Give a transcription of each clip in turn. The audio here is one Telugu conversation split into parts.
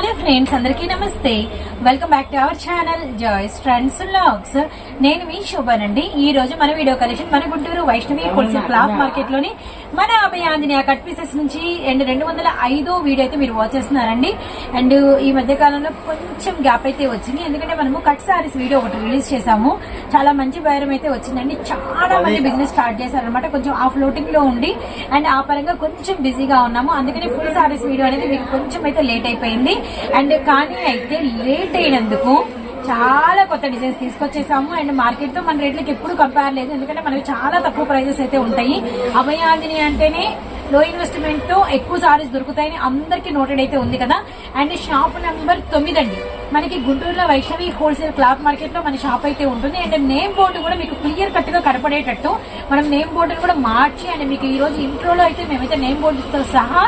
హలో ఫ్రెండ్స్ అందరికీ నమస్తే. Welcome back to our channel joys trends logs నేను మీ శోభానండి. ఈ రోజు మన వీడియో కలెక్షన్ మన గుంటూరు వైష్ణవి హోల్సేల్ క్లాత్ మార్కెట్లోని మన అభయ ఆంజనేయ కట్ పీసెస్ నుంచి అండ్ రెండు వందల ఐదో వీడియో అయితే మీరు వాచ్ చేస్తున్నారండి. అండ్ ఈ మధ్య కాలంలో కొంచెం గ్యాప్ అయితే వచ్చింది. ఎందుకంటే మనము కట్ సారీస్ వీడియో ఒకటి రిలీజ్ చేసాము చాలా మంచి బేరం అయితే వచ్చిందండి. చాలా మంది బిజినెస్ స్టార్ట్ చేశారనమాట కొంచెం ఆ ఫ్లోటింగ్లో ఉండి అండ్ ఆ పరంగా కొంచెం బిజీగా ఉన్నాము. అందుకని ఫుల్ సారీస్ వీడియో అనేది మీకు కొంచెం అయితే లేట్ అయిపోయింది. అండ్ కానీ అయితే లేట్ అయినందుకు చాలా కొత్త డిజైన్స్ తీసుకొచ్చేసాము. అండ్ మార్కెట్తో మన రేట్లకి ఎప్పుడు కంపేర్ లేదు. ఎందుకంటే మనకి చాలా తక్కువ ప్రైజెస్ అయితే ఉంటాయి. అభయాంజని అంటేనే లో ఇన్వెస్ట్మెంట్తో ఎక్కువ సారీస్ దొరుకుతాయని అందరికీ నోటెడ్ అయితే ఉంది కదా. అండ్ షాప్ నెంబర్ తొమ్మిది అండి. మనకి గుంటూరులో వైష్ణవి హోల్సేల్ క్లాత్ మార్కెట్లో మన షాప్ అయితే ఉంటుంది. అండ్ నేమ్ బోర్డు కూడా మీకు క్లియర్ కట్గా కనపడేటట్టు మనం నేమ్ బోర్డును కూడా మార్చి అండ్ మీకు ఈ రోజు ఇంట్రోలో అయితే మేమైతే నేమ్ బోర్డుతో సహా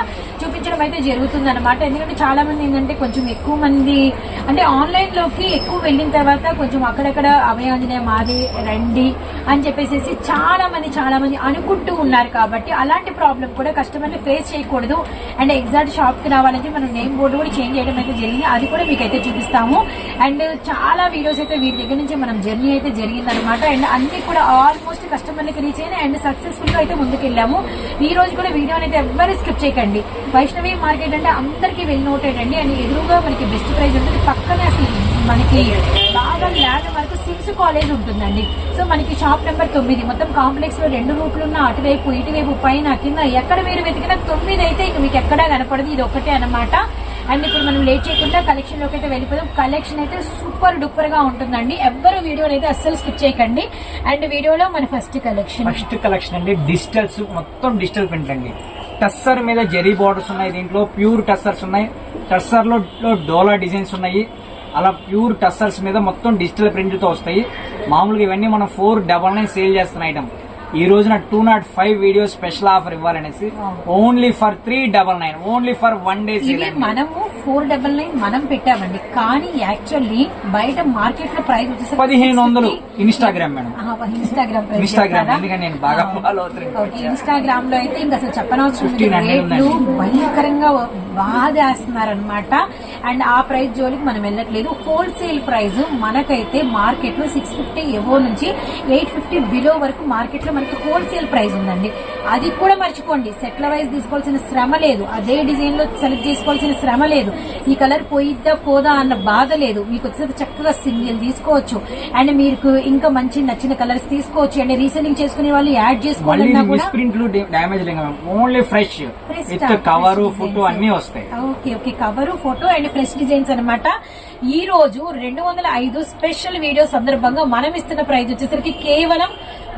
చూపించడం అయితే జరుగుతుంది అనమాట ఎందుకంటే చాలా మంది ఏంటంటే కొంచెం ఎక్కువ మంది అంటే ఆన్లైన్లోకి ఎక్కువ వెళ్ళిన తర్వాత కొంచెం అక్కడక్కడ అభయాంజనే మాది రండి అని చెప్పేసి చాలా మంది చాలా మంది అనుకుంటూ ఉన్నారు కాబట్టి అలాంటి ప్రాబ్లం కూడా కస్టమర్ని ఫేస్ చేయకూడదు. అండ్ ఎగ్జాక్ట్ షాప్కి రావాలంటే మనం నేమ్ బోర్డు కూడా చేంజ్ చేయడం అయితే జరిగింది. అది కూడా మీకు అయితే చూపిస్తాము. అండ్ చాలా వీడియోస్ అయితే వీటి దగ్గర నుంచి మనం జర్నీ అయితే జరిగింది అనమాట అండ్ అన్ని కూడా ఆల్మోస్ట్ కస్టమర్లకు రీచ్ అయినా అండ్ సక్సెస్ఫుల్గా అయితే ముందుకెళ్ళాము. ఈ రోజు కూడా వీడియోని అయితే ఎవ్వరూ స్కిప్ చేయకండి. వైష్ణవ్ మార్కెట్ అంటే అందరికీ వెళ్ళి నోటెడ్ అండి. అండ్ ఎదురుగా మనకి బెస్ట్ ప్రైస్ ఉంటుంది. పక్కనే అసలు మనకి బాగా ల్యాండ్ వరకు సిక్స్ కాలేజ్ ఉంటుందండి. సో మనకి షాప్ నెంబర్ తొమ్మిది. మొత్తం కాంప్లెక్స్లో రెండు రూట్లు ఉన్న అటువైపు ఇటువైపు పైన కింద ఎక్కడ మీరు వెతికినా తొమ్మిది అయితే ఇక మీకు ఎక్కడా కనపడదు. ఇది ఒకటే అన్నమాట. అండ్ ఇప్పుడు మనం లేట్ చేయకుండా కలెక్షన్లోకి అయితే వెళ్ళిపోదాం. కలెక్షన్ అయితే సూపర్ డూపర్గా ఉంటుందండి. ఎవరు వీడియోని అయితే అస్సలు స్కిప్ చేయకండి. అండ్ వీడియోలో మన ఫస్ట్ కలెక్షన్ ఫస్ట్ కలెక్షన్ అండి. డిజిటల్స్ మొత్తం డిజిటల్ ప్రింట్ అండి. టెస్సర్ మీద జెరీ బార్డర్స్ ఉన్నాయి. దీంట్లో ప్యూర్ టెస్సర్స్ ఉన్నాయి. టెస్సర్లో డోలా డిజైన్స్ ఉన్నాయి. అలా ప్యూర్ టస్సర్స్ మీద మొత్తం డిజిటల్ ప్రింట్తో వస్తాయి. మామూలుగా ఇవన్నీ మనం ఫోర్ డబల్ నైన్ సేల్ చేస్తున్న ఐటమ్ ఈ రోజున two not five video special offer ఇవ్వాలనేసి only for three double nine only for one day మనము ఫోర్ డబల్ నైన్ మనం పెట్టామండి. కానీ యాక్చువల్లీ బయట మార్కెట్లో ప్రైస్ వచ్చేసరికి పదిహేను వందలు ఇన్స్టాగ్రామ్ మేడం. ఇన్స్టాగ్రామ్ ఇన్స్టాగ్రామ్ ఎందుకంటే నేను బాగా ఫాలో ఓకే అవుతున్నాను ఇన్స్టాగ్రామ్లో అయితే ఇంకా అసలు చెప్పనవసరం లేదు. 1500 రేట్లు ఉందండి. భయంకరంగా బాధేస్తున్నారనమాట అండ్ ఆ ప్రైస్ జోలికి మనం వెళ్ళట్లేదు. హోల్సేల్ ప్రైస్ మనకైతే మార్కెట్లో సిక్స్ ఫిఫ్టీ ఎవో నుంచి ఎయిట్ ఫిఫ్టీ బిలో వరకు మార్కెట్లో మనకి హోల్సేల్ ప్రైస్ ఉందండి. అది కూడా మర్చిపోండి. సెట్ల వైజ్ తీసుకోవాల్సిన శ్రమ లేదు. అదే డిజైన్లో సెలెక్ట్ చేసుకోవాల్సిన శ్రమ లేదు. ఈ కలర్ పోయిద్దా పోదా అన్న బాధ లేదు. మీకు వచ్చేసరికి చక్కగా సింగిల్ తీసుకోవచ్చు. అండ్ మీకు ఇంకా మంచి నచ్చిన కలర్స్ తీసుకోవచ్చు. అండ్ రీసెల్లింగ్ చేసుకునే వాళ్ళు యాడ్ చేసుకోవాలన్నా కూడా only fresh cover fresh. Photo designs. అన్ని వస్తాయి. Okay okay cover photo and fresh designs అన్నమాట. ఈ రోజు రెండు వందల ఐదు స్పెషల్ వీడియో సందర్భంగా మనం ఇస్తున్న ప్రైస్ వచ్చేసరికి కేవలం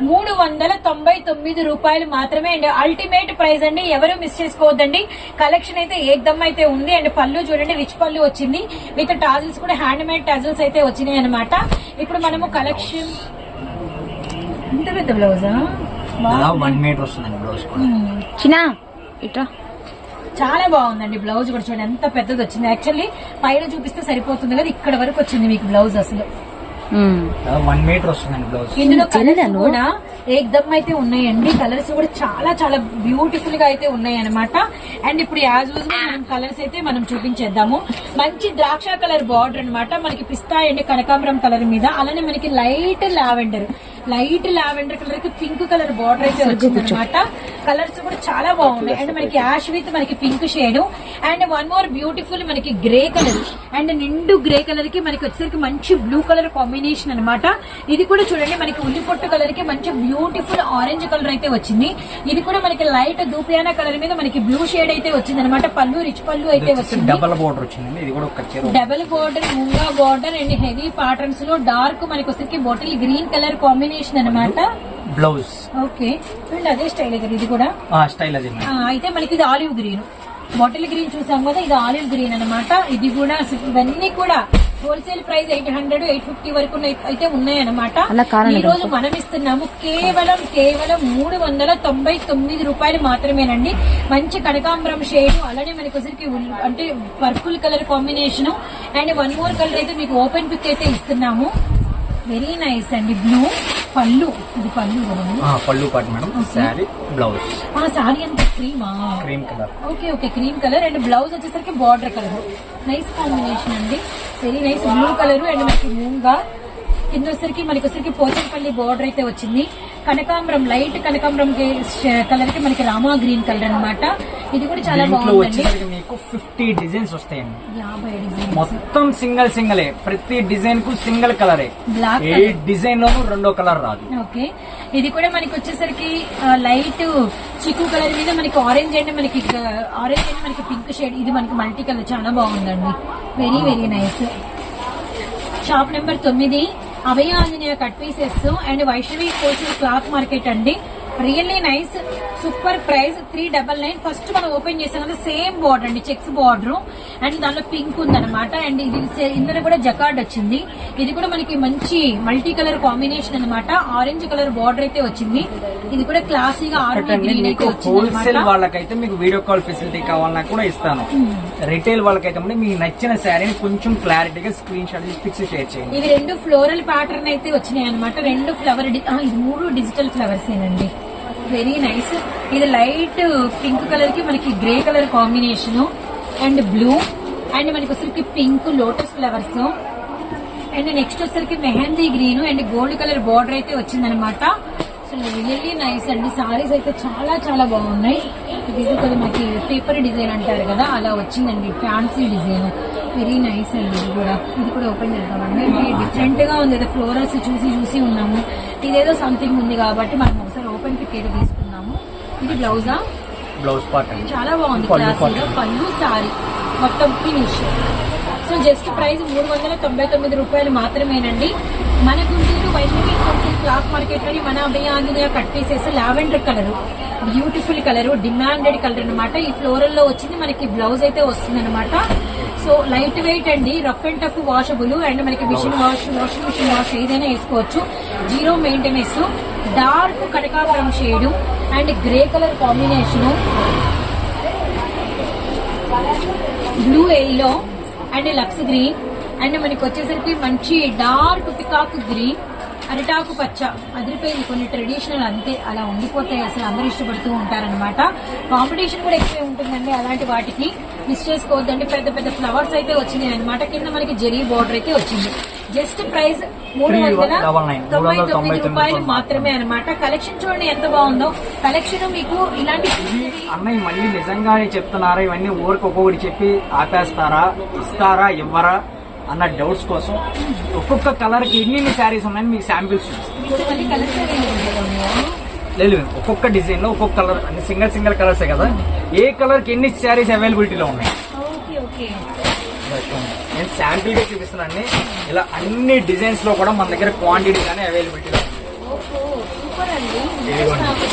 మూడు వందల తొంభై తొమ్మిది రూపాయలు మాత్రమే అండ్ అల్టిమేట్ ప్రైస్ అండి ఎవరు మిస్ చేసుకోవద్దండి. కలెక్షన్ అయితే ఏకదమ్ అయితే ఉంది. అండ్ పళ్ళు చూడండి రిచ్ పళ్ళు వచ్చింది. విత్ టాజిల్స్ కూడా హ్యాండ్ మేడ్ టాజిల్స్ అయితే వచ్చినాయి అనమాట ఇప్పుడు మనము కలెక్షన్ ఇంత పెద్ద బ్లౌజా వన్ మీటర్ వస్తుందండి బ్లౌజ్ చిన్న ఇట్రా. చాలా బాగుందండి బ్లౌజ్ కూడా చూడండి. ఎంత పెద్దది వచ్చింది. యాక్చువల్లీ పైన చూపిస్తే సరిపోతుంది కదా. ఇక్కడ వరకు వచ్చింది మీకు బ్లౌజ్ అసలు. వన్ మీటర్ వస్తుందండి బ్లౌజ్ ఇందులో కలర్స్ కూడా ఏకదమ్ అయితే ఉన్నాయండి. కలర్స్ కూడా చాలా చాలా బ్యూటిఫుల్గా అయితే ఉన్నాయి అనమాట అండ్ ఇప్పుడు యాజ్ యూజ్ మనం కలర్స్ అయితే మనం చూపించేద్దాము. మంచి ద్రాక్ష కలర్ బార్డర్ అన్నమాట. మనకి పిస్తా అండ్ కనకాంబరం కలర్ మీద. అలానే మనకి లైట్ లావెండర్ లైట్ లావెండర్ కలర్కి పింక్ కలర్ బార్డర్ అయితే వచ్చింది అనమాట కలర్స్ కూడా చాలా బాగున్నాయి. అండ్ మనకి యాష్ విత్ మనకి pink shade. And one more beautiful మనకి గ్రే కలర్. అండ్ నిండు గ్రే కలర్కి మనకి వచ్చేసరికి మంచి బ్లూ కలర్ కాంబినేషన్ అన్నమాట. ఇది కూడా చూడండి మనకి ఉల్లి పొట్టు కలర్కి మంచి బ్యూటిఫుల్ ఆరెంజ్ కలర్ అయితే వచ్చింది. ఇది కూడా మనకి లైట్ దూపియానా కలర్ మీద మనకి బ్లూ షేడ్ అయితే వచ్చింది అనమాట పళ్ళు రిచ్ పళ్ళు అయితే వచ్చింది. డబల్ బోర్డర్ వచ్చిందండి. ఇది కూడా ఒక చీర double border munga border and heavy ప్యాటర్న్స్లో డార్క్ మనకి వచ్చరికి బాటిల్ గ్రీన్ కలర్ కాంబినేషన్ అన్నమాట? Blouse okay. అండ్ అదే స్టైల్ ఇది కూడా. స్టైల్ అది ఆ, అయితే మనకి ఇది ఆలివ్ గ్రీన్ బాటిల్ గ్రీన్ చూసాం కదా ఇది ఆలివ్ గ్రీన్ అన్నమాట. ఇది కూడా ఇవన్నీ కూడా wholesale price eight hundred eight fifty వరకు ఉన్నాయి- అయితే ఉన్నాయన్నమాట అలా కారణం ఈ రోజు మనం ఇస్తున్నాము కేవలం కేవలం మూడు వందల తొంభై తొమ్మిది రూపాయలు మాత్రమేనండి. మంచి కనకాంబరం షేడ్ అలానే మనకి ఉల్- అంటే purple colour combination and one more colour అయితే మీకు ఓపెన్ పిక్ అయితే ఇస్తున్నాము. వెరీ నైస్ అండి. బ్లూ పళ్ళు. ఇది పళ్ళు పళ్ళు పాటు మేడం. శారీ బ్లౌజ్ ఆ సారీ అంత క్రీమా cream colour okay okay. Cream colour and blouse వచ్చేసరికి బార్డర్ కలర్ నైస్ కాంబినేషన్ అండి. Very nice blue colour and మనకి మూంగా కింద వచ్చరికి మనకి వచ్చరికి పోచంపల్లి బార్డర్ అయితే వచ్చింది. కనకాంబరం లైట్ కనకాంబరం కలర్కి మనకి రామా గ్రీన్ కలర్ అన్నమాట. ఇది కూడా చాలా వచ్చేసరికి మీకు ఫిఫ్టీ డిజైన్స్ వస్తాయండి. మొత్తం సింగిల్ సింగలే ప్రతి డిజైన్కు సింగిల్ కలరే బ్లాక్ ఏ డిజైన్ లోనూ రెండో కలర్ రాదు. ఓకే. ఇది కూడా మనకి వచ్చేసరికి లైట్ చిక్కు కలర్ మీద మనకి ఆరెంజ్ అండ్ మనకి ఆరెంజ్ అండ్ మనకి పింక్ షేడ్ ఇది మనకి మల్టీ కలర్ చాలా బాగుందండి. Very very nice shop number తొమ్మిది. Abhaya Anjaneya cut pieces and Vaishnavi coaching cloth market అండి. Really nice super price three double nine first మనం ఓపెన్ చేసాం కదా సేమ్ బార్డర్ అండి చెక్స్ బార్డర్ అండ్ దానిలో పింక్ ఉందన్నమాట. అండ్ ఇది ఇందులో కూడా జకార్డ్ వచ్చింది. ఇది కూడా మనకి మంచి మల్టీ కలర్ కాంబినేషన్ అన్నమాట. ఆరెంజ్ కలర్ బార్డర్ అయితే వచ్చింది. ఇది కూడా క్లాసీగా ఆరెంజ్ గ్రీన్ అయితే హోల్సేల్ అనమాట వాళ్ళకైతే మీకు వీడియో కాల్ ఫెసిలిటీ కావాలన్నా కూడా ఇస్తాను. రిటైల్ వాళ్ళకైతే మళ్ళీ మీకు నచ్చిన శారీని కొంచెం క్లారిటీగా స్క్రీన్ షాట్ పిక్స్ షేర్ చేయండి. ఇవి రెండు ఫ్లోరల్ ప్యాటర్న్ అయితే వచ్చినాయి అనమాట రెండు ఫ్లవర్ ఇది మూడు డిజిటల్ ఫ్లవర్స్ ఏనండి. వెరీ నైస్ ఇది లైట్ పింక్ కలర్కి మనకి grey colour combination and blue and మనకి వచ్చరికి pink lotus flowers and next వచ్చరికి mehndi green and gold colour border అయితే వచ్చిందనమాట సో రియల్లీ నైస్ అండి. సారీస్ అయితే చాలా చాలా బాగున్నాయి. ఇది కదా మనకి పేపర్ డిజైన్ అంటారు కదా అలా వచ్చిందండి. ఫ్యాన్సీ డిజైన్ వెరీ నైస్ అండి ఇది కూడా. ఇది కూడా ఓపెన్ చేద్దామండి ఇది డిఫరెంట్గా ఉంది. ఫ్లోరల్స్ చూసి చూసి ఉన్నాము. ఇదేదో సంథింగ్ ఉంది కాబట్టి మనం అయితే తీసుకున్నాము. ఇది బ్లౌజా? బ్లౌజ్ పార్ట్ చాలా బాగుంది పళ్ళు క్లాసీగా పళ్ళు. పళ్ళు సారీ. మొత్తం ఫినిష్. సో జస్ట్ ప్రైస్ మూడు వందల తొంభై తొమ్మిది రూపాయలు మాత్రమేనండి. మన గుంటూరు వైష్ణవి హోల్సేల్ క్లాత్ మార్కెట్లోని మన Abhaya Anjaneya cut pieces lavender colour. Beautiful colour demanded colour అన్నమాట. ఈ ఫ్లోరల్లో వచ్చింది. మనకి బ్లౌజ్ అయితే వస్తుంది అనమాట సో లైట్ వెయిట్ అండి. Rough and tough washable and మనకి machine wash washing machine wash ఏదైనా వేసుకోవచ్చు. Zero maintenance. డార్క్ కనకాంబరం shade and grey colour combination. Blue yellow and Lux green. And మనకి వచ్చేసరికి మంచి డార్క్ పికాక్ గ్రీన్. అరిటాకు పచ్చ. అదిరిపోయింది కొన్ని ట్రెడిషనల్ అంతే. అలా ఉండిపోతాయి. అసలు అందరూ ఇష్టపడుతూ ఉంటారనమాట కాంపిటీషన్ కూడా ఎక్కువే ఉంటుందండి అలాంటి వాటికి. మిస్ చేసుకోవద్దండి. పెద్ద పెద్ద ఫ్లవర్స్ అయితే వచ్చినాయి అనమాట కింద మనకి జెరీ బార్డర్ అయితే వచ్చింది. జస్ట్ ప్రైస్ మూడు వందల తొంభై తొమ్మిది రూపాయలు. మాత్రమే అనమాట కలెక్షన్ చూడండి ఎంత బాగుందో. కలెక్షన్ మీకు ఇలాంటి అన్నయ్య మళ్ళీ నిజంగానే చెప్తున్నారా? ఇవన్నీ ఊరికి ఒక్కొక్కటి చెప్పి ఆపేస్తారా? ఇస్తారా? ఇవ్వరా? అన్న డౌట్స్ కోసం ఒక్కొక్క కలర్కి ఎన్ని శారీస్ ఉన్నాయని మీకు శాంపిల్స్ లేదు ఒక్కొక్క డిజైన్లో ఒక్కొక్క కలర్ అన్ని సింగల్ సింగల్ కలర్స్ కదా? ఏ కలర్కి ఎన్ని శారీస్ అవైలబిలిటీలో ఉన్నాయి? నేను శాంపిల్గా చూపిస్తున్నాను ఇలా అన్ని డిజైన్స్లో కూడా మన దగ్గర క్వాంటిటీ కానీ అండి. ఇదిగోండి.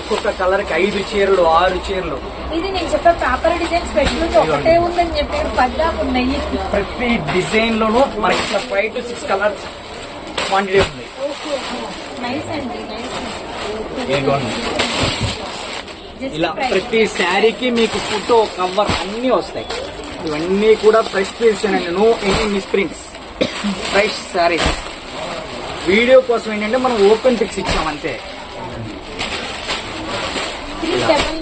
ఒక్కొక్క కలర్కి ఐదు చీరలు ఆరు చీరలు. ఇది నేను చెప్పే పేపర్ డిజైన్ స్పెషల్ ఒకటే ఉందని చెప్పి పద్దాకు ఉన్నాయి. ప్రతి డిజైన్ లోనూ మనకి ఇట్లా five to six colours quantity ఉంది. ఇలా ప్రతి శారీకి మీకు ఫోటో కవర్ అన్ని వస్తాయి. ఇవన్నీ కూడా ఫ్రెష్ పీస్ అండి. No any miss prints fresh sarees video కోసం ఏంటంటే మనం ఓపెన్ పిక్స్ ఇచ్చాం అంతే. త్రీ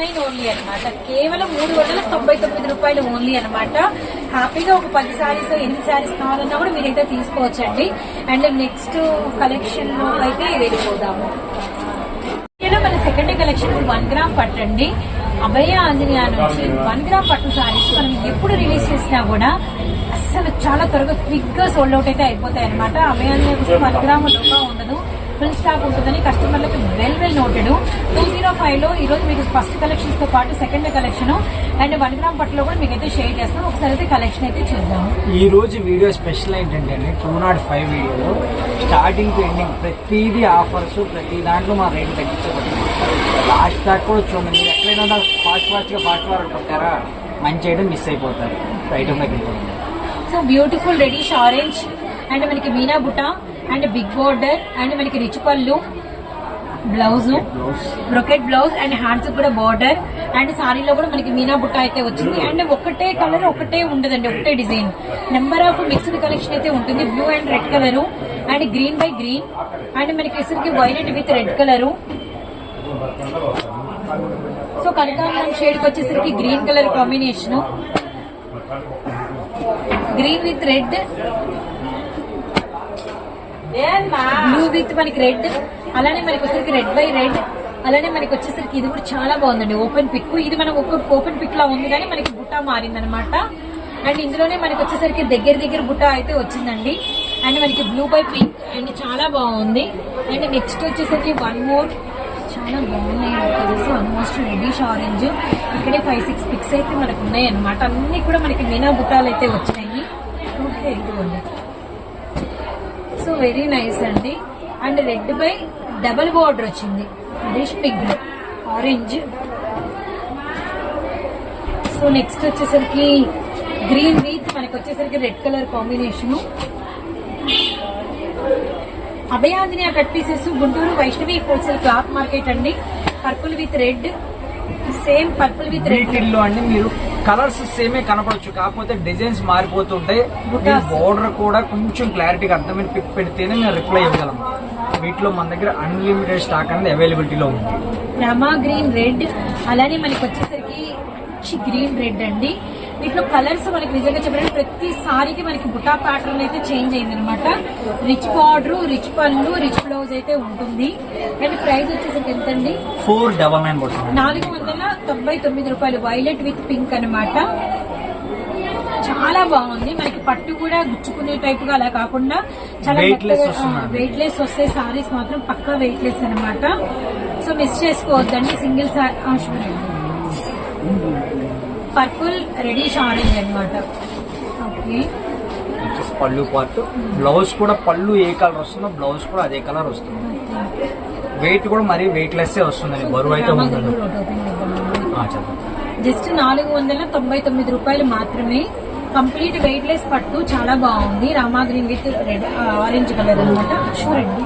నైన్ ఓన్లీ అనమాట కేవలం మూడు వందల తొంభై తొమ్మిది రూపాయలు ఓన్లీ అనమాట హ్యాపీగా ఒక పది సారీస్ ఎన్ని సారీస్ కావాలన్నా కూడా మీరైతే తీసుకోవచ్చండి. అండ్ నెక్స్ట్ కలెక్షన్లో అయితే వెళ్ళిపోదాము. మన సెకండ్ కలెక్షన్ వన్ గ్రామ్ పట్టండి. అభయ ఆంజనేయ నుంచి వన్ గ్రామ్ పట్టు సారీస్ మనం ఎప్పుడు రిలీజ్ చేసినా కూడా అస్సలు చాలా త్వరగా క్విక్గా సోల్డ్ అవుట్ అయితే అయిపోతాయి అనమాట అభయ ఆంజనేయ వన్ గ్రామ్ లోపా ఉండదు. ఫుల్ స్టాక్ ఉంటుందని కస్టమర్లకు well well noted two zero ఫైవ్లో ఈ రోజు మీకు ఫస్ట్ కలెక్షన్స్తో పాటు second collection and one gram పట్టులో కూడా మీకు అయితే షేర్ చేస్తాం. ఒకసారి అయితే కలెక్షన్ అయితే చూద్దాం. ఈ రోజు వీడియో స్పెషల్ ఏంటంటే అండి టూ నాట్ ఫైవ్ వీడియోలో స్టార్టింగ్ టు ఎండింగ్ ప్రతిదీ ఆఫర్స్ ప్రతి దాంట్లో మా రేట్ తగ్గించబడుతుంది లాస్ట్ దాకా కూడా చూడండి. మీరు ఎక్కడైనా ఫాస్ట్ ఫాస్ట్గా ఫాస్ట్ ఫాస్ట్ కొట్టారా మంచి ఐటమ్ మిస్ అయిపోతారు. ఐటమ్ దగ్గర వెళ్ళిపోతుంది so beautiful reddish orange and మనకి మీనా బుట్ట అండ్ బిగ్ బోర్డర్ అండ్ మనకి రిచ్ పళ్ళు blouse brocade blouse and hands కూడా బార్డర్ అండ్ సారీలో కూడా మనకి మీనా బుట్ట అయితే వచ్చింది. అండ్ ఒకటే కలర్ ఒకటే ఉండదండి ఒకటే design number of mixed collection అయితే ఉంటుంది. Blue and red colour and green by green and మనకి వచ్చేసరికి violet with red colour so కనకాంబరం షేడ్ వచ్చేసరికి green colour combination. Green with red. Blue with మనకి రెడ్. అలానే మనకి వచ్చేసరికి రెడ్ బై రెడ్. అలానే మనకి వచ్చేసరికి ఇది కూడా చాలా బాగుందండి. ఓపెన్ పిక్ ఇది మనం ఒక ఓపెన్ పిక్ లా ఉంది కానీ మనకి బుట్ట మారిందనమాట అండ్ ఇందులోనే మనకి వచ్చేసరికి దగ్గర దగ్గర బుట్ట అయితే వచ్చిందండి. అండ్ మనకి బ్లూ బై పింక్. అండ్ చాలా బాగుంది. అండ్ నెక్స్ట్ వచ్చేసరికి వన్ మోర్. చాలా బాగున్నాయి. కలర్స్ ఆల్మోస్ట్ రెడ్డిష్ ఆరెంజ్ ఇక్కడే ఫైవ్ సిక్స్ పిక్స్ అయితే మనకు ఉన్నాయి అనమాట అన్ని కూడా మనకి మీనా బుట్టాలు అయితే వచ్చినాయి. ఓకే ఇదిగోండి. సో వెరీ నైస్ అండి. And red by double border వచ్చింది. డిష్ పిగ్ ఆరెంజ్ సో నెక్స్ట్ వచ్చేసరికి గ్రీన్ విత్ మనకి వచ్చేసరికి red colour combination Abhayanjaneya cut pieces Guntur Vaishnavi wholesale cloth market అండి. Purple with red same purple with red. వీటిల్లో అండి మీరు కలర్స్ సేమే కనపడచ్చు కాకపోతే డిజైన్స్ మారిపోతుంటాయి. బోర్డర్ కూడా కొంచెం క్లారిటీగా అర్థమైన పిక్ పెడితేనే మేము రిప్లై ఇవ్వగలం. వీటిలో మన దగ్గర అన్లిమిటెడ్ స్టాక్ అనేది అవైలబిలిటీలో ఉంది. రమా గ్రీన్ రెడ్ అలానే మనకి వచ్చేసరికి మంచి గ్రీన్ రెడ్ అండి. వీటిలో కలర్స్ మనకి నిజంగా చెప్పాలంటే ప్రతి సారికి మనకి బుటా ప్యాటర్న్ అయితే చేంజ్ అయింది అనమాట రిచ్ బార్డర్ రిచ్ పళ్ళు రిచ్ బ్లౌజ్ అయితే ఉంటుంది. అండ్ ప్రైస్ వచ్చేసరికి ఫోర్ డబల్ నైన్ పడుతుంది. నాలుగు వందల తొంభై తొమ్మిది రూపాయలు వైలెట్ విత్ పింక్ అన్నమాట. చాలా బాగుంది. మనకి పట్టు కూడా గుచ్చుకునే టైప్గా అలా కాకుండా చాలా. వెయిట్ లెస్ వస్తే సారీస్ మాత్రం పక్కా వెయిట్ లెస్ అనమాట సో మిస్ చేసుకోవద్దండి సింగిల్ పర్పుల్ రెడీష్ ఆరెంజ్ అనమాట ఓకే. వచ్చేసి పళ్ళు పార్ట్ బ్లౌజ్ కూడా పళ్ళు ఏ కలర్ వస్తుందో బ్లౌజ్ కూడా అదే కలర్ వస్తుంది. వెయిట్ కూడా మరీ వెయిట్ లెస్ వస్తుందండి బరువు అయితే ఉండదు. జస్ట్ నాలుగు వందల తొంభై తొమ్మిది రూపాయలు మాత్రమే. కంప్లీట్ వెయిట్ లెస్ పట్టు చాలా బాగుంది. Rama green with red orange colour అనమాట చూడండి.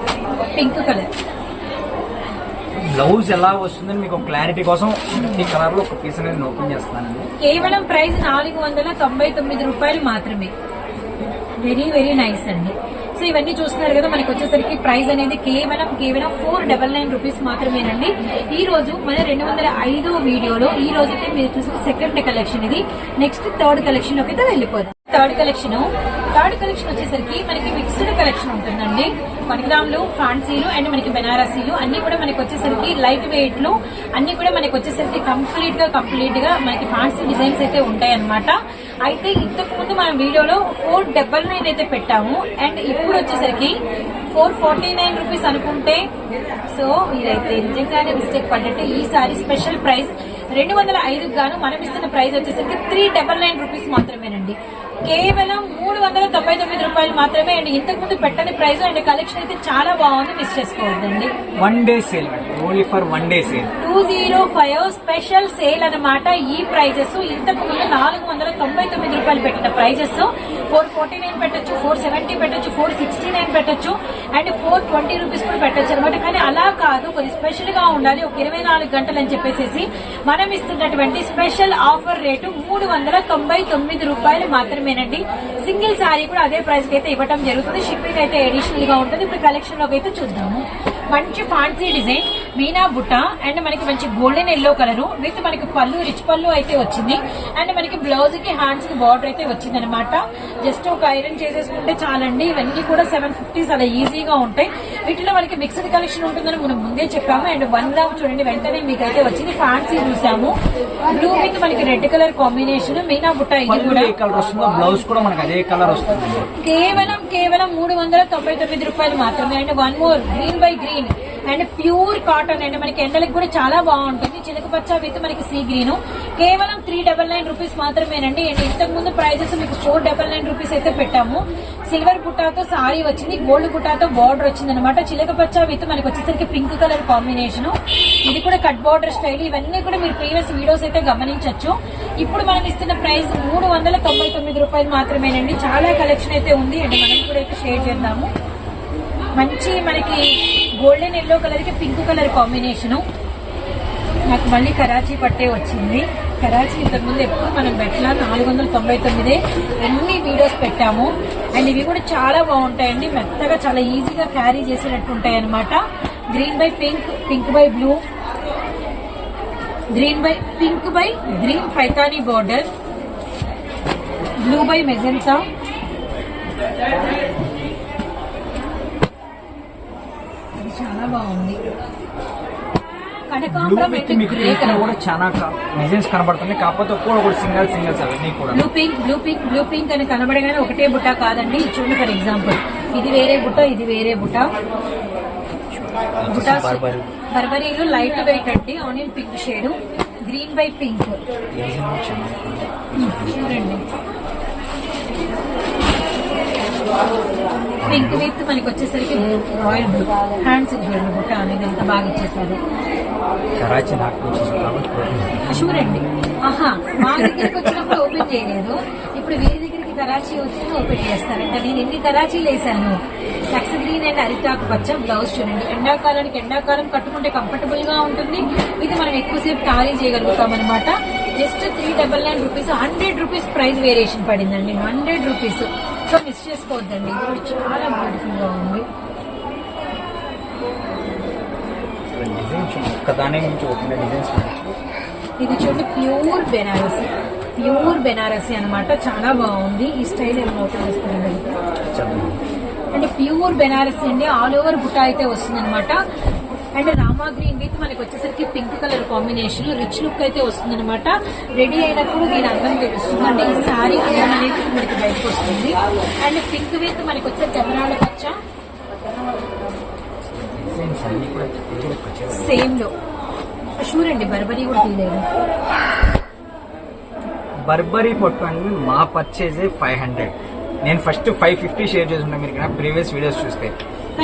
Pink colour. బ్లౌజ్ ఎలా వస్తుందని మీకు క్లారిటీ కోసం ఈ కలర్లో ఒక పీస్ అనేది ఓపెన్ చేస్తానండి కేవలం ప్రైస్ నాలుగు వందల తొంభై తొమ్మిది రూపాయలు మాత్రమే. వెరీ వెరీ నైస్ అండి. సో ఇవన్నీ చూస్తున్నారు కదా మనకి వచ్చేసరికి ప్రైస్ అనేది కేవలం కేవలం ఫోర్ డబల్ నైన్ రూపీస్ మాత్రమేనండి. ఈ రోజు మన రెండు వందల ఐదో వీడియోలో ఈ రోజు అయితే మీరు చూసిన సెకండ్ కలెక్షన్ ఇది. నెక్స్ట్ థర్డ్ కలెక్షన్లోకి అయితే వెళ్ళిపోదాం. Third collection. థర్డ్ కలెక్షన్ వచ్చేసరికి మనకి మిక్స్డ్ కలెక్షన్ ఉంటుందండి. వన్ ఫ్యాన్సీలు అండ్ మనకి బెనారసీలు అన్ని కూడా మనకి వచ్చేసరికి లైట్ వెయిట్లు అన్ని కూడా మనకి వచ్చేసరికి కంప్లీట్గా కంప్లీట్గా మనకి ఫ్యాన్సీ డిజైన్స్ అయితే ఉంటాయి అన్నమాట అయితే ఇంతకు ముందు మన వీడియోలో ఫోర్ డబల్ నైన్ అయితే పెట్టాము. అండ్ ఇప్పుడు వచ్చేసరికి ఫోర్ ఫార్టీ నైన్ రూపీస్ అనుకుంటే సో ఇదైతే నిజంగానే మిస్టేక్ పడ్డట్టు. ఈసారి స్పెషల్ ప్రైస్ రెండు వందల ఐదుకు గాను మనం ఇస్తున్న ప్రైస్ వచ్చేసరికి త్రీ డబల్ నైన్ రూపీస్ మాత్రమేనండి. కేవలం మూడు వందల తొంభై తొమ్మిది రూపాయలు మాత్రమే అండి ఇంతకు ముందు పెట్టని ప్రైస్ అండ్ కలెక్షన్ అయితే చాలా బాగుంది. మిస్ చేసుకోవద్దండి. One day sale only for one day sale two zero five special sale అన్నమాట ఈ ప్రైజెస్. ఇంతకు ముందు నాలుగు వందల తొంభై తొమ్మిది రూపాయలు పెట్టిన ప్రైజెస్. ఫోర్ ఫార్టీ నైన్ పెట్టొచ్చు ఫోర్ సెవెంటీ పెట్టొచ్చు ఫోర్ సిక్స్టీ నైన్ పెట్టొచ్చు అండ్ ఫోర్ ట్వంటీ రూపీస్ కూడా పెట్టొచ్చు. అనమాట కానీ అలా కాదు కొద్ది స్పెషల్గా ఉండాలి ఒక ఇరవై నాలుగు గంటలు అని చెప్పేసి మనం ఇస్తున్నటువంటి స్పెషల్ ఆఫర్ రేటు మూడు వందల తొంభై తొమ్మిది రూపాయలు మాత్రమేనండి. సింగిల్ సారీ కూడా అదే ప్రైస్ అయితే ఇవ్వడం జరుగుతుంది. షిప్పింగ్ అయితే అడిషనల్గా ఉంటుంది. ఇప్పుడు కలెక్షన్లోకి అయితే చూద్దాము. మంచి ఫాన్సీ డిజైన్. మీనా బుట్ట అండ్ మనకి మంచి గోల్డెన్ ఎల్లో కలర్ విత్ మనకి పళ్ళు రిచ్ పళ్ళు అయితే వచ్చింది. అండ్ మనకి బ్లౌజ్కి హ్యాండ్స్కి బార్డర్ అయితే వచ్చింది అనమాట జస్ట్ ఒక ఐరన్ చేసేసుకుంటే చాలండి. ఇవన్నీ కూడా సెవెన్ ఫిఫ్టీస్ అలా ఈజీగా ఉంటాయి. వీటిలో మనకి మిక్స్డ్ కలెక్షన్ ఉంటుందని మనం ముందే చెప్పాము. అండ్ వన్ గ్రామ్ చూడండి వెంటనే మీకు అయితే వచ్చింది. ఫ్యాన్సీ చూసాము. బ్లూ విత్ మనకి రెడ్ కలర్ కాంబినేషన్ మీనా బుట్ట ఇది కూడా. ఏ కలర్ వస్తుందో బ్లౌజ్ కూడా మనకి అదే కలర్ వస్తుంది. కేవలం కేవలం మూడు వందల తొంభై తొమ్మిది రూపాయలు మాత్రమే. And one more green by green and pure cotton and. మనకి ఎండలకు కూడా చాలా బాగుంటుంది. చిలకపచ్చ విత్ మనకి సీ గ్రీన్. కేవలం త్రీ డబల్ నైన్ రూపీస్ మాత్రమేనండి. అండ్ ఇంతకు ముందు ప్రైజెస్ మీకు ఫోర్ డబల్ నైన్ రూపీస్ అయితే పెట్టాము. సిల్వర్ గుట్టాతో సారీ వచ్చింది. గోల్డ్ గుట్టాతో బార్డర్ వచ్చింది అనమాట చిలక పచ్చ విత్ మనకి వచ్చేసరికి పింక్ కలర్ కాంబినేషన్. ఇది కూడా కట్ బార్డర్ స్టైల్. ఇవన్నీ కూడా మీరు ప్రీవియస్ వీడియోస్ అయితే గమనించవచ్చు ఇప్పుడు మనం ఇస్తున్న ప్రైస్ మూడు వందల తొంభై తొమ్మిది రూపాయలు మాత్రమేనండి. చాలా కలెక్షన్ అయితే ఉంది. అండ్ మనం కూడా అయితే షేర్ చేద్దాము. మంచి మనకి గోల్డెన్ ఎల్లో కలర్కి పింక్ కలర్ కాంబినేషన్ నాకు మళ్ళీ కరాచీ పట్టే వచ్చింది. కరాచీ ఇంతకుముందు ఎప్పుడు మనం పెట్టాలా? నాలుగు వందల తొంభై తొమ్మిది. అన్ని వీడియోస్ పెట్టాము. అండ్ ఇవి కూడా చాలా బాగుంటాయండి. మెత్తగా చాలా ఈజీగా క్యారీ చేసేటట్టు ఉంటాయి అనమాట green by pink pink by blue green by pink by green Paithani border blue by magenta చాలా బాగుంది. కూడా చాలా డిజైన్స్ కాకపోతే ఒకటి సింగల్ సింగల్స్ అవన్నీ కూడా. Blue pink blue pink blue pink అని కనబడగానే ఒకటే బుట్ట కాదండి. చూడండి ఫర్ ఎగ్జాంపుల్ ఇది వేరే బుట్ట ఇది వేరే బుట్ట. బుటాస్ బర్బరీ. బర్బరీలో లైట్ వెయిట్ అండి. Onion pink shade green by pink చూడండి. పింక్ విత్ మనకి వచ్చేసరికి రాయల్ బ్లూ హ్యాండ్స్ చూడండి బుట్ట అనేది ఎంత బాగా ఇచ్చేసారు షూర్ అండి ఆహా మా దగ్గరికి వచ్చినప్పుడు ఓపెన్ చేయలేదు. ఇప్పుడు వీరి దగ్గరికి కరాచీ వచ్చిన ఓపెన్ చేస్తారంట. నేను ఎన్ని కరాచీలు వేసాను లక్స్ గ్రీన్ అండ్ అరిటాకు పచ్చ బ్లౌజ్ చూడండి. ఎండాకాలానికి ఎండాకాలం కట్టుకుంటే కంఫర్టబుల్గా ఉంటుంది. ఇది మనం ఎక్కువసేపు ఖాళీ చేయగలుగుతాం అనమాట just three double nine rupees hundred rupees price variation పడిందండి. హండ్రెడ్ రూపీస్ సో చేసుకోవద్దండి. ఇది కూడా చాలా బ్యూటిఫుల్గా ఉంది ఇది చూడండి ప్యూర్ బెనారసి ప్యూర్ బెనారసి అన్నమాట. చాలా బాగుంది. ఈ స్టైల్ ఏమో ఓపెన్ చేస్తున్నాను అంటే? ప్యూర్ బెనారసి అండి. ఆల్ ఓవర్ బుట్ట అయితే వస్తుంది అనమాట అండ్ రామా గ్రీన్ విత్ మనకి వచ్చేసరికి pink colour combination. Rich look అయితే వస్తుంది అనమాట రెడీ అయినప్పుడు దీని అందం తెలుస్తుంది అంటే ఈ సారీ అందం అనేది మనకి బయటకు వస్తుంది. అండ్ పింక్ విత్ మనకి వచ్చే ఎమరాళ్ళ పచ్చ. సేమ్లో. షూర్ అండి బర్బరీ కూడా తీయలేదు బర్బరీ పొట్టు అండి మా పర్చేజ్ ఫైవ్ హండ్రెడ్ నేను ఫస్ట్ ఫైవ్ ఫిఫ్టీ షేర్ చేస్తున్నా మీరు ప్రీవియస్ వీడియోస్ చూస్తే.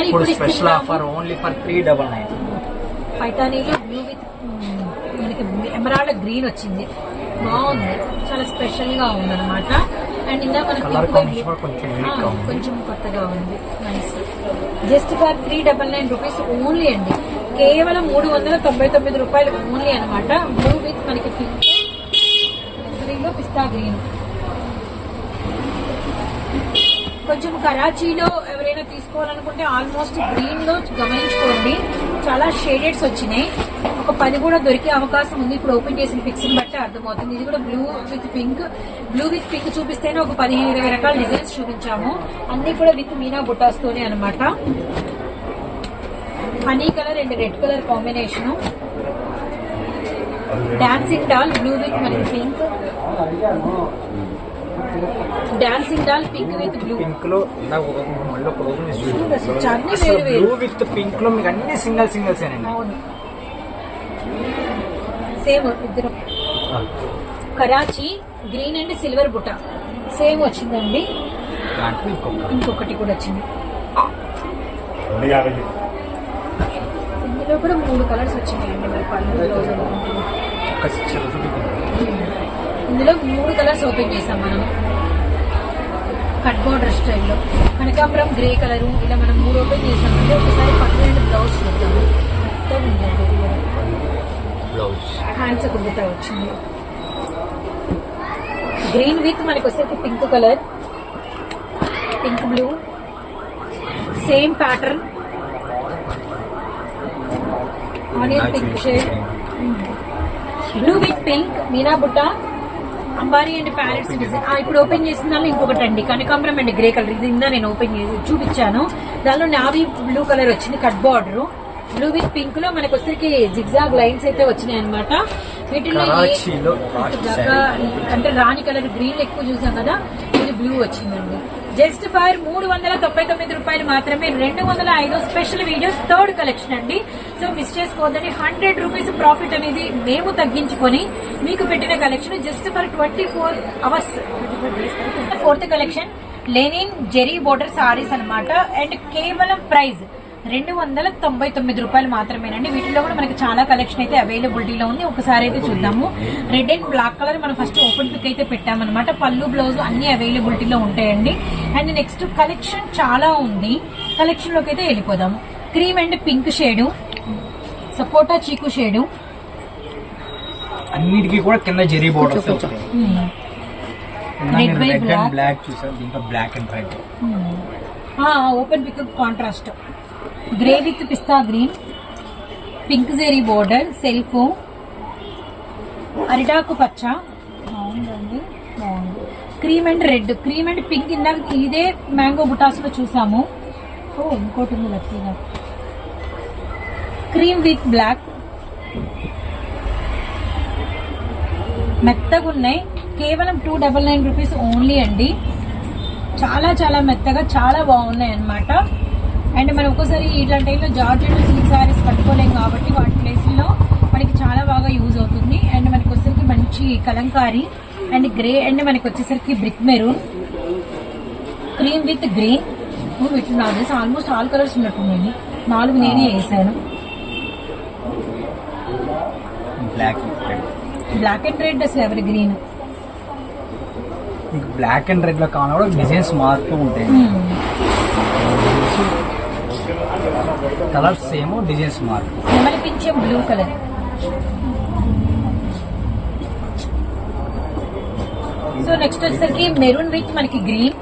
ఇప్పుడు special. Offer only for three double nine పైతానీలో blue with మనకి ఎమరాల్డ్ గ్రీన్ వచ్చింది. బాగుంది. చాలా స్పెషల్గా ఉంది అనమాట అండ్ ఇంకా మనకి కొంచెం కొత్తగా ఉంది. Nice just for three double nine rupees only అండి. కేవలం మూడు వందల తొంభై తొమ్మిది రూపాయలు ఓన్లీ అనమాట బ్లూ విత్ మనకి పింక్ గ్రీన్లో పిస్తా గ్రీన్ కొంచెం కరాచీలో ఎవరైనా తీసుకోవాలనుకుంటే ఆల్మోస్ట్ గ్రీన్లో గమనించుకోండి. చాలా షేడెడ్స్ వచ్చినాయి. ఒక పది కూడా దొరికే అవకాశం ఉంది. ఇప్పుడు ఓపెన్ చేసిన పిక్స్ బట్టి అర్థమవుతుంది. ఇది కూడా blue with pink blue with pink చూపిస్తేనే ఒక పదిహేను ఇరవై రకాల డిజైన్స్ చూపించాము. అన్ని కూడా విత్ మీనా బుటాస్తోనే అనమాట honey colour and red colour combination dancing doll blue with మరియు pink dancing doll pink with blue పింక్లో ఇందాక ఒక మళ్ళీ ఒక. అసలు వేరు బ్లూ విత్ పింక్లో మీకు అన్ని సింగల్ సింగల్స్ అవును. సేమ్ ఇద్దరు. కరాచీ గ్రీన్ అండ్ సిల్వర్ బుట్ట. సేమ్ వచ్చిందండి. ఇంకొకటి కూడా వచ్చింది. ఇందులో కూడా మూడు కలర్స్ వచ్చినాయండి మరి పళ్ళు ఇందులో మూడు కలర్స్ ఓపెన్ చేసాం మనం. కట్ బోర్డర్ స్టైల్లో. కనకాంబరం గ్రే కలరు ఇలా మనం మూడు ఓపెన్ చేసామంటే ఒకసారి అండ్ బ్లౌజ్ చూద్దాము కూడా. బ్లౌజ్. హ్యాండ్స్ గుండుతా వచ్చింది. గ్రీన్ విత్ మనకి వచ్చేసి pink colour. Pink blue. Same pattern. Onion pink shade. Blue with pink Meena బుట్ట అంబారీ అండ్ ప్యారెట్స్ డిజైన్ ఇప్పుడు ఓపెన్ చేసిన దానిలో ఇంకొకటి అండి. కనకాంబరం అండ్ గ్రే కలర్. ఇది ఇందా నేను ఓపెన్ చేసి చూపించాను. దానిలో నావీ బ్లూ కలర్ వచ్చింది కట్ బార్డర్. బ్లూ విత్ పింక్లో మనకి వచ్చరికి జిగ్జాగ్ లైన్స్ అయితే వచ్చినాయి అనమాట వీటిలో అంటే రాణి కలర్ గ్రీన్ ఎక్కువ చూసాం కదా ఇది బ్లూ వచ్చిందండి. జస్ట్ ఫైర్ మూడు వందల తొంభై తొమ్మిది రూపాయలు మాత్రమే రెండు వందల ఐదు స్పెషల్ వీడియోస్ థర్డ్ కలెక్షన్ అండి. సో మిస్ చేసుకోవద్దని హండ్రెడ్ రూపీస్ ప్రాఫిట్ అనేది మేము తగ్గించుకొని మీకు పెట్టిన collection just for twenty four hours. Fourth collection linen zari border saris అన్నమాట. అండ్ కేవలం ప్రైస్ రెండు వందల తొంభై తొమ్మిది రూపాయలు మాత్రమేనండి. వీటిలో కూడా మనకి చాలా కలెక్షన్ అయితే అవైలబిలిటీలో ఉంది. ఒకసారి అయితే చూద్దాము. రెడ్ అండ్ బ్లాక్ కలర్ మనం ఫస్ట్ ఓపెన్ పిక్ అయితే పెట్టామన్నమాట. పళ్ళు బ్లౌజ్ అన్ని అవైలబిలిటీలో ఉంటాయండి. అండ్ నెక్స్ట్ కలెక్షన్ చాలా ఉంది. కలెక్షన్లోకి అయితే వెళ్ళిపోదాము. క్రీమ్ అండ్ పింక్ షేడు సపోటా చీకు షేడు అన్నిటికీ కూడా కింద zari borders red. And black చూసారు దీంట్లో black and red open pick contrast grey with pista green pink zari border self అరిటాకు పచ్చ బాగుందండి బాగుంది cream and red cream and pink ఇందాక ఇదే మ్యాంగో బుటాస్లో చూసాము ఓ ఇంకోటి ఉంది లక్కీగా క్రీమ్ విత్ బ్లాక్ మెత్తగా ఉన్నాయి కేవలం two double nine rupees only అండి చాలా చాలా మెత్తగా చాలా బాగున్నాయి అన్నమాట అండ్ మనం ఒక్కోసారి ఇట్లాంటి టైంలో జార్జెట్ సిల్క్ సారీస్ కట్టుకోలేం కాబట్టి వాటి ప్లేస్లో మనకి చాలా బాగా యూజ్ అవుతుంది. అండ్ మనకి వచ్చేసరికి మంచి కలంకారీ అండ్ గ్రే అండ్ మనకి వచ్చేసరికి brick maroon. Cream with green వీటిలో నాకు తెలిసి ఆల్మోస్ట్ ఆల్ కలర్స్ ఉన్నట్టున్నాయి నాలుగు నేనే వేసాను. బ్లాక్ అండ్ రెడ్ అసలు ఎవరి గ్రీన్ బ్లాక్ అండ్ రెడ్లో కావాలి డిజైన్స్ మారుతూ ఉంటాయి. కలర్స్ సేమ్ డిజైన్స్ మారుతూ నెమలిపించే బ్లూ కలర్. సో నెక్స్ట్ వచ్చేసరికి మెరూన్ విత్ మనకి గ్రీన్.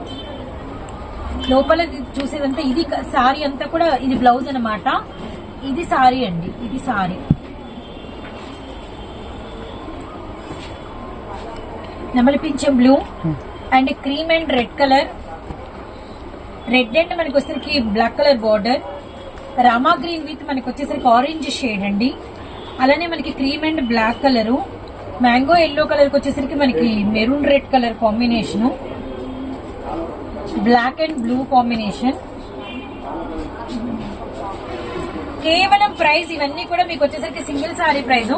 లోపల చూసేదంతా ఇది సారీ అంతా కూడా ఇది బ్లౌజ్ అన్నమాట. ఇది సారీ అండి ఇది sari. నెమలిపించే blue. And cream and red colour. Red and మనకి వచ్చేసరికి black colour border. Rama green with మనకి వచ్చేసరికి ఆరెంజ్ షేడ్ అండి. అలానే మనకి cream and black colour mango yellow colour వచ్చేసరికి మనకి maroon red colour combination black and blue combination కేవలం ప్రైస్ ఇవన్నీ కూడా మీకు వచ్చేసరికి సింగిల్ సారీ ప్రైస్.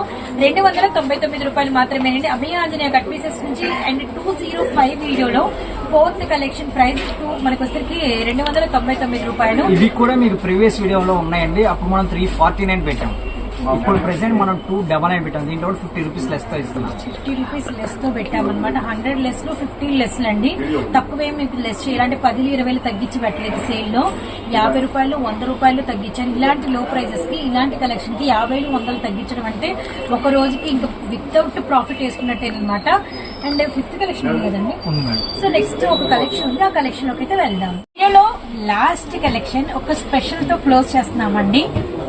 రెండు వందల తొంభై తొమ్మిది రూపాయలు మాత్రమేనండి. అండి ఆంజనేయ కట్ పీసెస్ నుంచి అండ్ టూ జీరో ఫైవ్ వీడియోలో ఫోర్త్ కలెక్షన్ ప్రైస్ టూ మనకు వచ్చేసరికి రెండు వందల తొంభై తొమ్మిది రూపాయలు. ఇవి కూడా మీకు ప్రీవియస్ వీడియోలో ఉన్నాయండి. అప్పుడు మనం త్రీ ఫార్టీ నైన్ పెట్టాం. ఇప్పుడు ప్రెసెంట్ మనం టూ డబల్ నైన్ పెట్టాం. దీంట్లో ఫిఫ్టీ రూపీస్ లెస్తో ఇస్తున్నాం. ఫిఫ్టీ రూపీస్ లెస్తో పెట్టామన్నమాట. హండ్రెడ్ లెస్లో ఫిఫ్టీ లెస్ అండి. తక్కువ మీకు లెస్ చేయాలంటే పది ఇరవైలు తగ్గించి పెట్టలేదు సేల్లో. యాభై రూపాయలు వంద రూపాయలు తగ్గించాను. ఇలాంటి లో ప్రైజెస్కి ఇలాంటి కలెక్షన్కి యాభైలు వందలు తగ్గించడం అంటే ఒక రోజుకి ఇంకా వితౌట్ ప్రాఫిట్ వేసుకున్నట్టే అనమాట అండ్ ఫిఫ్త్ కలెక్షన్ ఉంది కదండి. సో నెక్స్ట్ ఒక కలెక్షన్ ఉంది. ఆ కలెక్షన్లోకి అయితే వెళ్దాం. వీడియోలో లాస్ట్ కలెక్షన్ ఒక స్పెషల్తో క్లోజ్ చేస్తున్నామండి.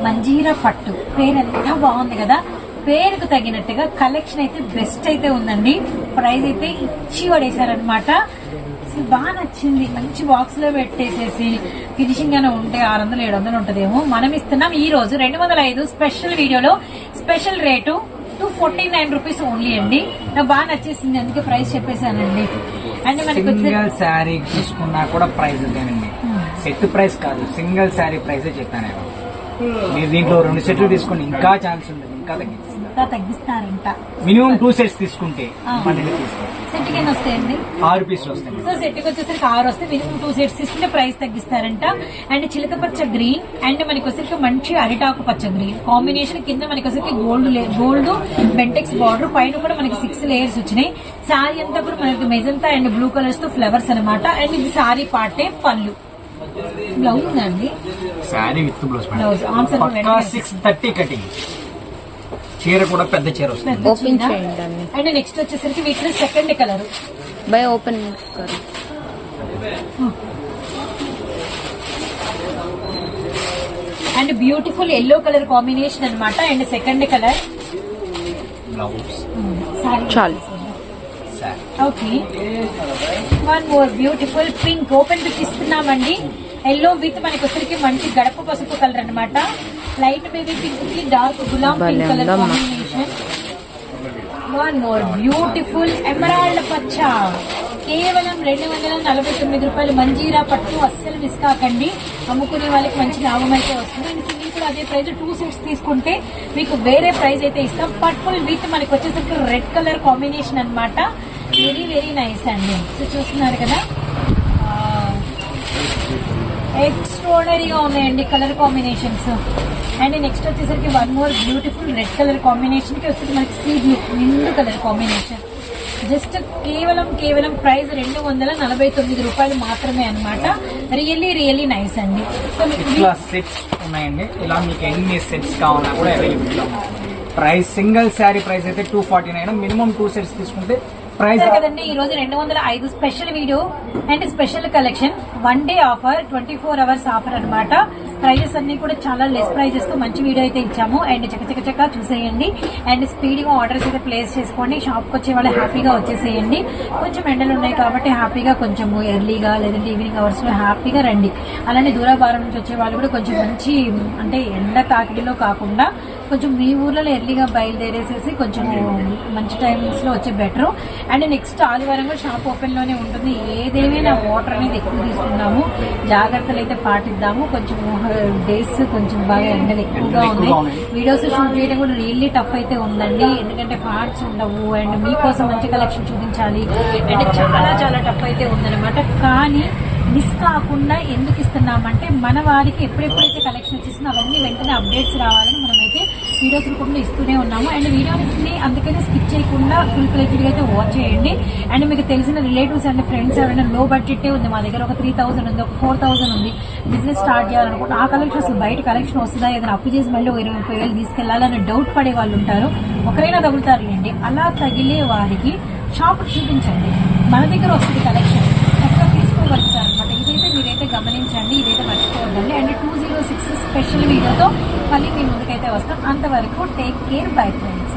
మంజీరా పట్టు. పేరు ఎంత బాగుంది కదా. పేరుకు తగినట్టుగా కలెక్షన్ అయితే బెస్ట్ అయితే ఉందండి. ప్రైస్ అయితే ఇచ్చి పడేశారనమాట బాగా నచ్చింది. మంచి బాక్స్లో పెట్టేసేసి ఫినిషింగ్ గానే ఉంటే ఆరు వందలు ఏడు వందలు ఉంటదేమో. మనం ఇస్తున్నాం ఈ రోజు రెండు వందల ఐదు స్పెషల్ వీడియోలో special rate two forty nine rupees only అండి. నాకు బాగా నచ్చేసింది. అందుకే ప్రైస్ చెప్పేశానండి. సింగిల్ శారీ తీసుకున్నా కూడా ప్రైస్ అదేనండి సెట్ ప్రైస్ కాదు. సింగిల్ శారీ ప్రైస్ చెప్పాను నేను. మీరు దీంట్లో రెండు సెట్లు తీసుకుని ఇంకా ఛాన్స్ ఉంటుంది. ఇంకా తగ్గిస్తారు ఇంకా తగ్గిస్తారంట. మినిమం టూ సెట్స్ తీసుకుంటే వస్తాయండి ఆరు పీసులు వస్తాయి. సో సెట్కి వచ్చేసరికి ఆరు వస్తే మినిమం టూ సెట్స్ తీసుకుంటే ప్రైస్ తగ్గిస్తారంట. అండ్ చిలక పచ్చ గ్రీన్ అండ్ మనకి వచ్చేసరికి మంచి అరిటాకు పచ్చ గ్రీన్ కాంబినేషన్ కింద మనకి వచ్చేసరికి గోల్డ్ గోల్డ్ బెంటెక్స్ బార్డర్ పైన కూడా మనకి సిక్స్ లేయర్స్ వచ్చినాయి. సారీ అంతా కూడా మనకి మెజంతా అండ్ బ్లూ కలర్స్తో ఫ్లవర్స్ అన్నమాట. అండ్ ఇది సారీ పార్టే పళ్ళు. బ్లౌజ్ ఉందండి sari with blouse blouse six thirty cutting చీర కూడా పెద్ద చీర వస్తుంది. ఓపెన్ చేయండి దాన్ని అండ్ నెక్స్ట్ వచ్చేసరికి వీటిలో second colour by open and beautiful yellow colour combination అన్నమాట. అండ్ సెకండ్ కలర్ చాలు. Okay one more beautiful pink open pick ఇస్తున్నామండి. ఎల్లో విత్ మనకి వచ్చరికి మంచి గడప పసుపు కలర్ అన్నమాట. లైట్ బేబీ పింక్కి dark gulab pink colour. Combination one more beautiful emerald పచ్చ. కేవలం రెండు వందల నలభై తొమ్మిది రూపాయలు మంజీరా పట్టు అస్సలు మిస్ కాకండి. అమ్ముకునే వాళ్ళకి మంచి లాభం అయితే వస్తుంది. అండ్ సింగిల్ కూడా అదే ప్రైస్ టూ సెట్స్ తీసుకుంటే మీకు వేరే ప్రైస్ అయితే ఇస్తాం. పర్పుల్ విత్ మనకి వచ్చేసరికి రెడ్ కలర్ కాంబినేషన్ అన్నమాట. వెరీ వెరీ నైస్ అండి. సో చూస్తున్నారు కదా? ఎక్స్ట్రాడనరీగా ఉన్నాయండి కలర్ కాంబినేషన్స్. అండ్ నెక్స్ట్ వచ్చేసరికి one more beautiful red colour combination. కి వచ్చేసి మనకి సీ బ్లూ నిండు కలర్ కాంబినేషన్. జస్ట్ కేవలం కేవలం ప్రైస్ రెండు వందల నలభై తొమ్మిది రూపాయలు మాత్రమే అన్నమాట. రియల్లీ రియల్లీ నైస్ అండి. సో ఇట్లా సెట్స్ ఉన్నాయండి. ఇలా మీకు ఎన్ని సెట్స్ కావాలన్నా కూడా available price single sari price అయితే two forty nine minimum two sets తీసుకుంటే ప్రైస్ కదండి ఈ రోజు రెండు వందల ఐదు special video and special collection one day offer twenty four hours offer అన్నమాట. ప్రైజెస్ అన్ని కూడా చాలా లెస్ ప్రైజెస్తో మంచి వీడియో అయితే ఇచ్చాము. అండ్ చక్క చక్క చక్క చూసేయండి. అండ్ స్పీడ్గా ఆర్డర్స్ అయితే ప్లేస్ చేసుకోండి. షాప్కి వచ్చే వాళ్ళు హ్యాపీగా వచ్చేసేయండి. కొంచెం ఎండలు ఉన్నాయి కాబట్టి హ్యాపీగా కొంచెం ఎర్లీగా లేదంటే ఈవినింగ్ అవర్స్లో హ్యాపీగా రండి. అలానే దూరభారం నుంచి వచ్చే వాళ్ళు కూడా కొంచెం మంచి అంటే ఎండ తాకిడిలో కాకుండా కొంచెం మీ ఊర్లలో ఎర్లీగా బయలుదేరేసేసి కొంచెం మంచి టైమ్స్లో వచ్చే బెటర్ అండ్ నెక్స్ట్ ఆదివారం కూడా షాప్ ఓపెన్లోనే ఉంటుంది. ఏదేమైనా వాటర్ అనేది ఎక్కువ తీసుకున్నాము జాగ్రత్తలు అయితే పాటిద్దాము. కొంచెం డేస్ కొంచెం బాగా ఎండలు ఎక్కువగా ఉన్నాయి. వీడియోస్ షూట్ చేయడం కూడా రియల్లీ టఫ్ అయితే ఉందండి. ఎందుకంటే పార్ట్స్ ఉండవు అండ్ మీకోసం మంచి కలెక్షన్ చూపించాలి. అండ్ చాలా చాలా టఫ్ అయితే ఉందన్నమాట. కానీ మిస్ కాకుండా ఎందుకు ఇస్తున్నామంటే మన వారికి ఎప్పుడెప్పుడైతే కలెక్షన్ వచ్చేసిందో అవన్నీ వెంటనే అప్డేట్స్ రావాలని వీడియోస్ రూపంలో ఇస్తూనే ఉన్నాము. అండ్ వీడియోస్ని అందుకని స్కిప్ చేయకుండా ఫుల్ ప్లేటెడ్గా అయితే వాచ్ చేయండి. అండ్ మీకు తెలిసిన రిలేటివ్స్ అండ్ ఫ్రెండ్స్ ఎవరైనా లో బడ్జెటే ఉంది మా దగ్గర ఒక త్రీ థౌసండ్ ఉంది ఒక ఫోర్ థౌసండ్ ఉంది బిజినెస్ స్టార్ట్ చేయాలనుకుంటే ఆ కలెక్షన్ అసలు బయట కలెక్షన్ వస్తుందా? ఏదైనా అప్పు చేసి మళ్ళీ ఇరవై ముప్పై వేలు తీసుకెళ్ళాలని డౌట్ పడే వాళ్ళు ఉంటారు. ఒకరైనా తగులుతారులేండి అలా తగిలే వారికి షాప్ చూపించండి. మన దగ్గర వస్తుంది కలెక్షన్ చక్కగా తీసుకోగలుగుతారు అనమాట ఇదైతే మీరైతే గమనించండి ఇదైతే మర్చిపోవద్దండి. And two zero six special వీడియోతో మళ్ళీ మీ ముందుకైతే వస్తాం. అంతవరకు టేక్ కేర్ బై ఫ్రెండ్స్